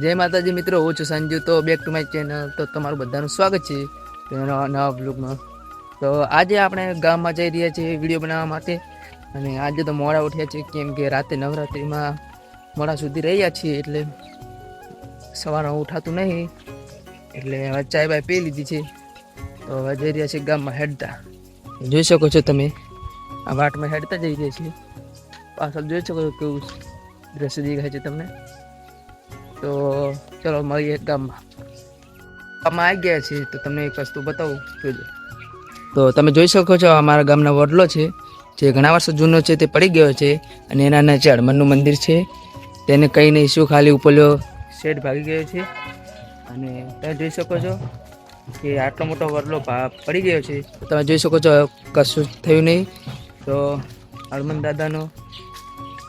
જય માતાજી મિત્રો, હું છું સંજુ. તો બેક ટુ માય ચેનલ તો તમારું બધાનું સ્વાગત છે નવા બ્લોગમાં તો આજે આપણે ગામમાં જઈ રહ્યા છીએ વીડિયો બનાવવા માટે. અને આજે તો મોડા ઉઠ્યા છીએ, કેમ કે રાતે નવરાત્રિમાં મોડા સુધી રહ્યા છીએ, એટલે સવારે ઉઠાતું નહીં. એટલે હવે ચાય બાય પી લીધી છે. તો હવે જઈ રહ્યા છીએ ગામમાં હેડતા. જોઈ શકો છો તમે, આ વાટમાં હેડતા જઈ રહ્યા છીએ. પાછળ જોઈ શકો છો કેવું દ્રશ્ય દેખાય છે તમને. તો ચલો, મળીએ ગામમાં. ગામમાં આવી ગયા છીએ, તો તમને એક વસ્તુ બતાવું, જોજો. તો તમે જોઈ શકો છો અમારા ગામના વડલો છે. જે ઘણા વર્ષો જૂનો છે, તે પડી ગયો છે અને એના નીચે હનુમાનનું મંદિર છે. તેને કંઈ નહીં, શું ખાલી ઉપલ્યો શેડ ભાગી ગયો છે. અને તમે જોઈ શકો છો કે આટલો મોટો વડલો પડી ગયો છે. તમે જોઈ શકો છો, કશું થયું નહીં. તો હનુમાન દાદાનો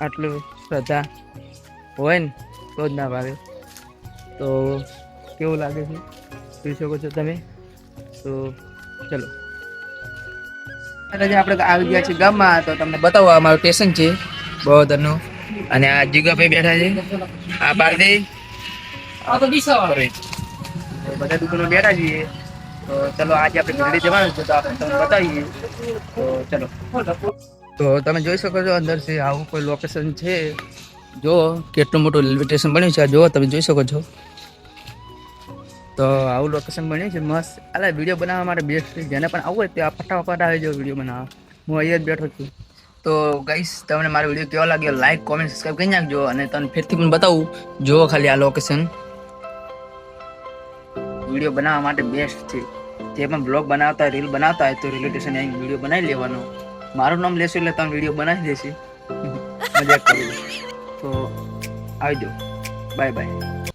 આટલું શ્રદ્ધા હોય ને તો જ ના ભાવે. તો કેવું લાગે છે? જોઈ શકો છો તમે. તો ચલો. આજે આપણે આવી ગયા છીએ ગામમાં. તો તમને બતાવો અમારું મારું સ્ટેશન છે બહોદરનું અને આ જીગાભાઈ બેઠા છે. આ પારદે બધા દુકાનો બેઠા છીએ. તો ચલો આજે આપણે ઘરે જવાનું છે. તો આપણે તમને બતાવીએ. તો ચલો. તો તમે જોઈ શકો છો અંદર છે આવું કોઈ લોકેશન છે. જો કેટલું મોટું રેલવે સ્ટેશન બન્યું છે, આ જો તમે જોઈ શકો છો. તો આવું લોકેશન બન્યું છે, મસ્ત. અલા વીડિયો બનાવવા માટે બેસ્ટ છે. જેને પણ આવું હોય તે આ ફટાફટ આવી જાવ વીડિયો બનાવવા. હું અહીંયા જ બેઠો છું. તો ગાઈસ તમને મારો વીડિયો કેવો લાગ્યો? લાઈક કોમેન્ટ સબસ્ક્રાઈબ કરી નાખજો અને તમને ફેરથી પણ બતાવું. જુઓ ખાલી આ લોકેશન વીડિયો બનાવવા માટે બેસ્ટ છે. જે પણ બ્લોગ બનાવતા હોય રીલ બનાવતા હોય, તો રેલવે સ્ટેશન અહીં વીડિયો બનાવી લેવાનો. મારું નામ લેશું એટલે તમે વીડિયો બનાવી દેશે. મજાક કરું તો આવજો. Bye bye.